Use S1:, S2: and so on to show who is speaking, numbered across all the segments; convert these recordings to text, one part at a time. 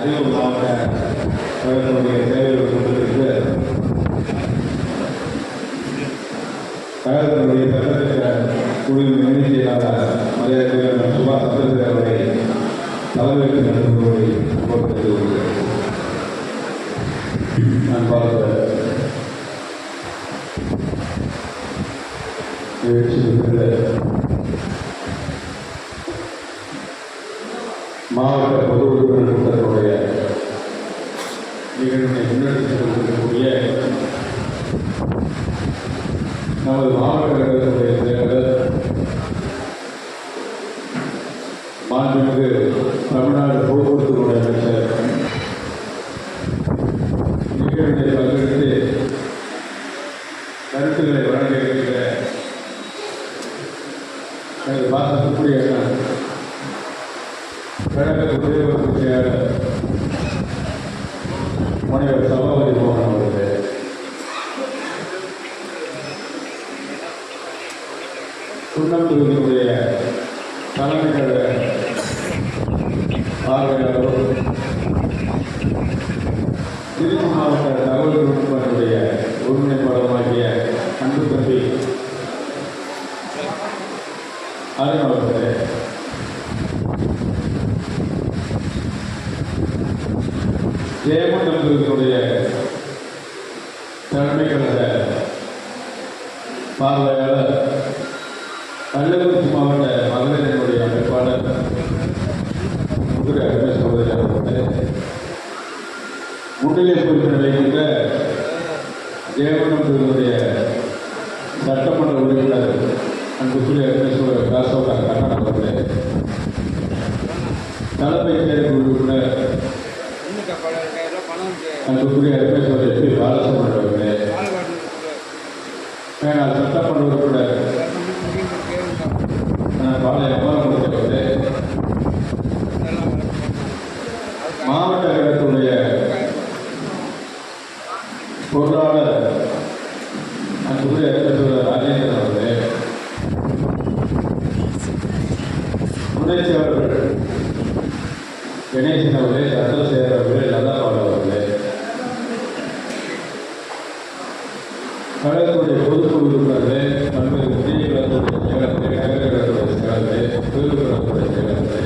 S1: அரியலூர் மாவட்ட கழகத்தினுடைய செயலர் கொண்டிருக்கு கழகத்தினுடைய சட்டத்திட்ட குழுவின் இணைச் செயலாளர் சுபாஷ் சந்திரசேகர் அவர்களை தலைமைக்கு நடத்துவதை நான் பார்த்த மாவட்ட பொது உறுப்பினர் கூட்டத்தினுடைய கொண்டிருக்கக்கூடிய நமது மாவட்ட கழகத்தினுடைய செயலர் மாண்புமிகு தமிழ்நாடு போக்குவரத்துறை அமைச்சர் அறிமுகத்தில் தேவன் ஜெயமன் நம்பர்களுடைய தலைமை கழக பார்வையாளர் கள்ளக்குறிச்சி மாவட்ட மகளிரினுடைய அமைப்பாளர் முதிரை அருமை சகோதரி அவர்களே முன்னிலை பொறுப்பினை தேவன் ஜெயமனத்தினுடைய சட்டமன்ற உறுப்பினர் அன்புக்குரிய காசோகா கண்ணன் அவர்களே தலைமை தேர்வு உறுப்பினர்
S2: இன்னும் பணம் ரெண்டாயிரம் பணம் இருக்கு.
S1: அன்புக்குரிய அருமேஸ்வர எஸ் பி பாலசுப்ரமணியம் அவர்களே மேலாள் சட்டமன்ற பாளைய அமரமூர்த்தி அவர்களே மாவட்ட கழகத்துடைய பொருளாளர் அன்புக்குரிய அருமேஸ்வர ராஜேந்திரன் அவர்களே துணைச் கணேசன் அவர்களே சந்திரசேகர் அவர்களே லதா அவர்களே கழகத்துடைய பொதுக்குழு உறுப்பினர்களே பல்வேறு முக்கிய கழகத்துடைய செயலர்களே நகர கழகத்துடைய செயலர்களே தொழில் கழகத்துடைய செயலர்களே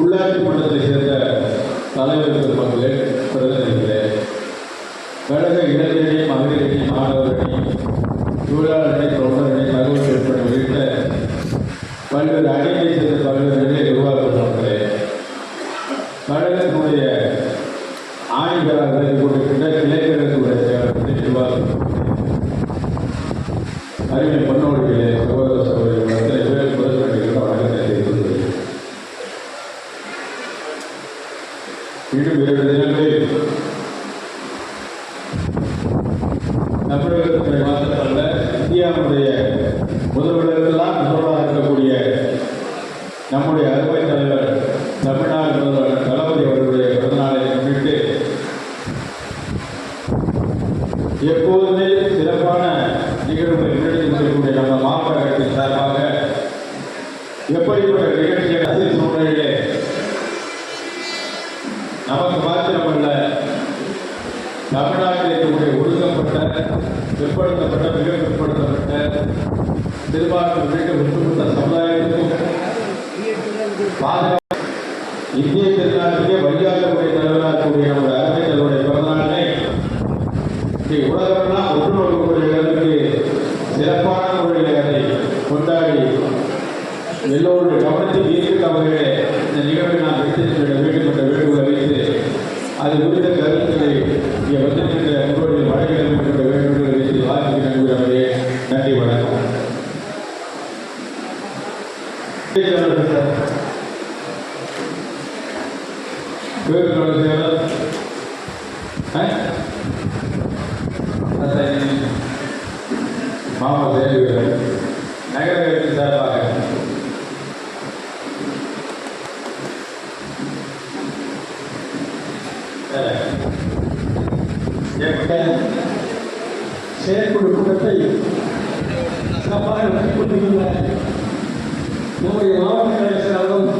S1: உள்ளாட்சி மன்றத்தை சேர்ந்த தலைவர்கள் அறிவை பிற்படுத்தப்பட்ட மிக பிற்படுத்தப்பட்ட சிறுபான்மை உள்ளிட்ட ஒட்டுமொத்த சமுதாயத்திற்கும் பாதுகாப்பு இந்திய திருநாட்டிலே வழியாகக்கூடிய தலைவராக கூடிய நமது அருமை தலைவருடைய பிறந்தநாளை ஸ்ரீ உலகமெல்லாம் அளவுக்கு சிறப்பான முறையில் அதை கொண்டாடி எல்லோருடைய கவனத்தை ஈர்க்கின்ற வகையிலே இந்த நிகழ்வை நான் எடுத்துச் செல்ல வேண்டும் என்ற வேண்டுகோளை வைத்து அது குறித்த கருத்துக்களை இங்கே வந்திருக்கின்ற முன்னோடிகள் வழங்க வேண்டும் வேண்டுகோளை வைத்து வாசிக்க நன்றி வணக்கம். மாமா
S3: தேவி சிறப்பாக நடத்தி கொண்டிருந்த நம்முடைய மாவட்ட செயலாளரும்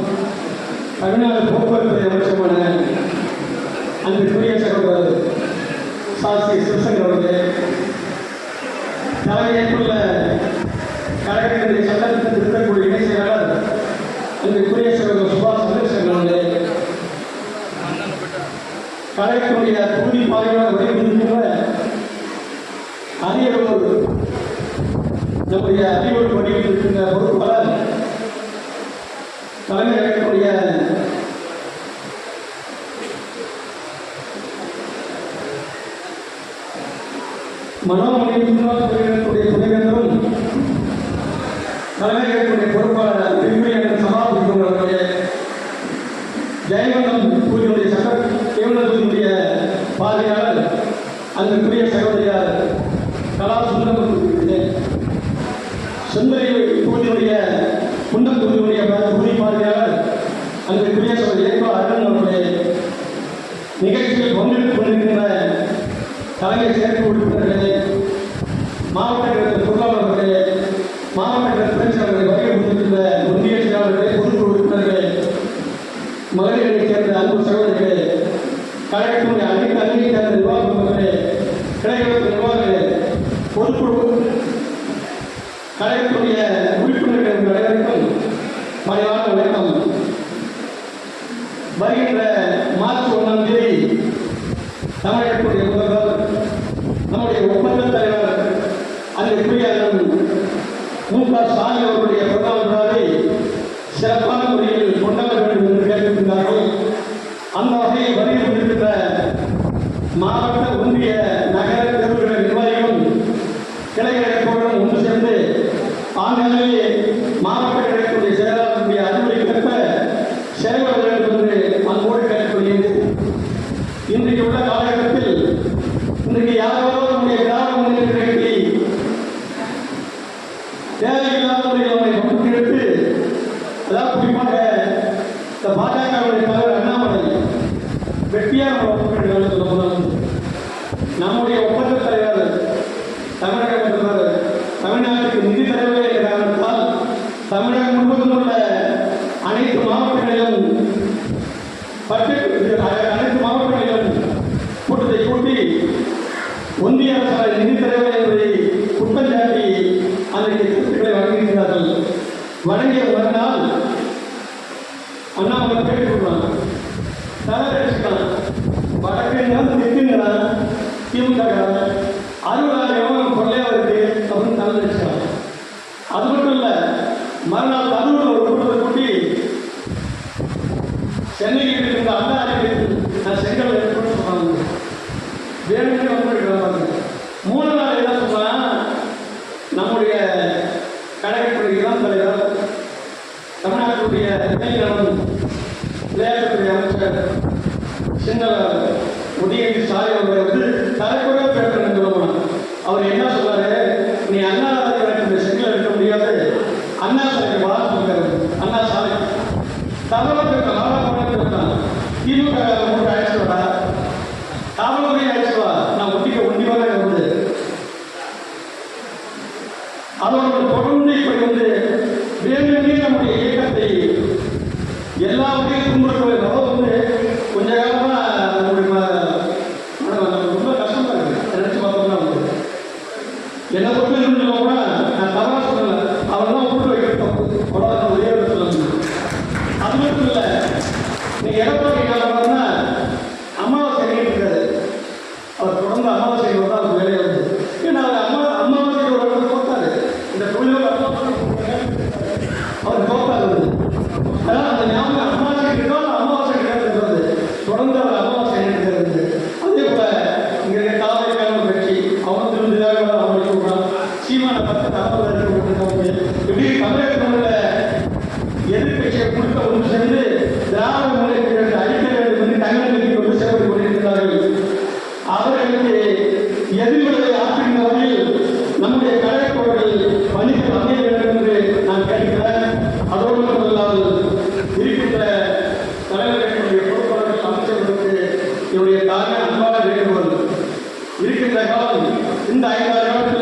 S3: தமிழ்நாடு போக்குவரத்து அமைச்சமான அன்பிற்குரிய சகோதரர் சாசி சிவசங்கர் அவர்களே தலைமையேற்றுள்ள கழகத்தினுடைய சட்டத்திற்கு திருத்தக்கூடிய இணை செயலாளர் அன்பிற்குரிய சகோதரர் சுபாஷ் சந்திரசேகர் அவர்களே கழகத்தினுடைய தொகுதி பாதையாக அரியலூர் நம்முடைய அரியலூர் பணியில் இருக்கின்ற பொறுப்பாளர் தலைமை கழகத்தினுடைய மனோமணி சுற்றுலா துறையினருடைய துணைவேந்தரும் தலைமை கழகத்தினுடைய பொறுப்பாளர் விரும்பி என்ற சமாளிக்கக்கூடிய அவர்களுடைய ஜெயவந்தம் பூஜையுடைய சட்ட தேவனத்தினுடைய பாதையாளர் அதற்குரிய சகோதரியார் கலா சுந்தரம் சுந்தரி பூஜையுடைய குண்டம் பூஜையுடைய பூஜை பாதையாளர் அன்புக்குரிய சகோதரி ஏகோ அருண் அவருடைய நிகழ்ச்சியில் பங்கெடுத்துக் கொண்டிருக்கின்ற தலைமை சேர்ப்பு உறுப்பினர்களே மாவட்ட கழகத்தின் பொருளாளர்களே மாவட்ட கழக துணைச்செயலாளர்களை வருகை கொடுத்திருக்கின்ற ஒன்றிய செயலாளர்களே பொதுக்குழு உறுப்பினர்களே மகளிரைச் சேர்ந்த அன்பு சகோதரிகளே கழகத்தினுடைய அனைத்து அணியை சேர்ந்த நிர்வாகங்களே கிளைகளுக்கு நிர்வாகிகளே பொதுக்குழு கழகத்தினுடைய உறுப்பினர்கள் உங்கள் அனைவருக்கும் பணிவான வணக்கம். வருகின்ற மார்ச் ஒன்றாம் தேதி தமிழகத்துடைய முதல்வர் நம்முடைய ஒப்பந்த தலைவர் அன்றைக்குரிய மு க ஸ்டாலின் அவர்களுடைய பிறந்தநாள் சிறப்பான Yeah. எதிர்கட்சியை கொடுக்க ஒன்று திராவிட முன்னேற்ற அழிக்க வேண்டும் என்று தங்கள் கொண்டு செயல்பட்டு கொண்டிருக்கிறார்கள். அவர்களுக்கு வகையில் நம்முடைய கழகத்தோர்கள் பணிகள் அமைய வேண்டும் என்று நான் கேட்கிறேன் அதோடு மட்டுமல்லாமல் இருக்கின்ற தலைவர்களுடைய பொறுப்பாளர்கள் அமைச்சர்களுக்கு என்னுடைய தாங்க அன்பான வேண்டுகோள். இருக்கின்ற காலம் இந்த ஐந்தாறு காலத்தில்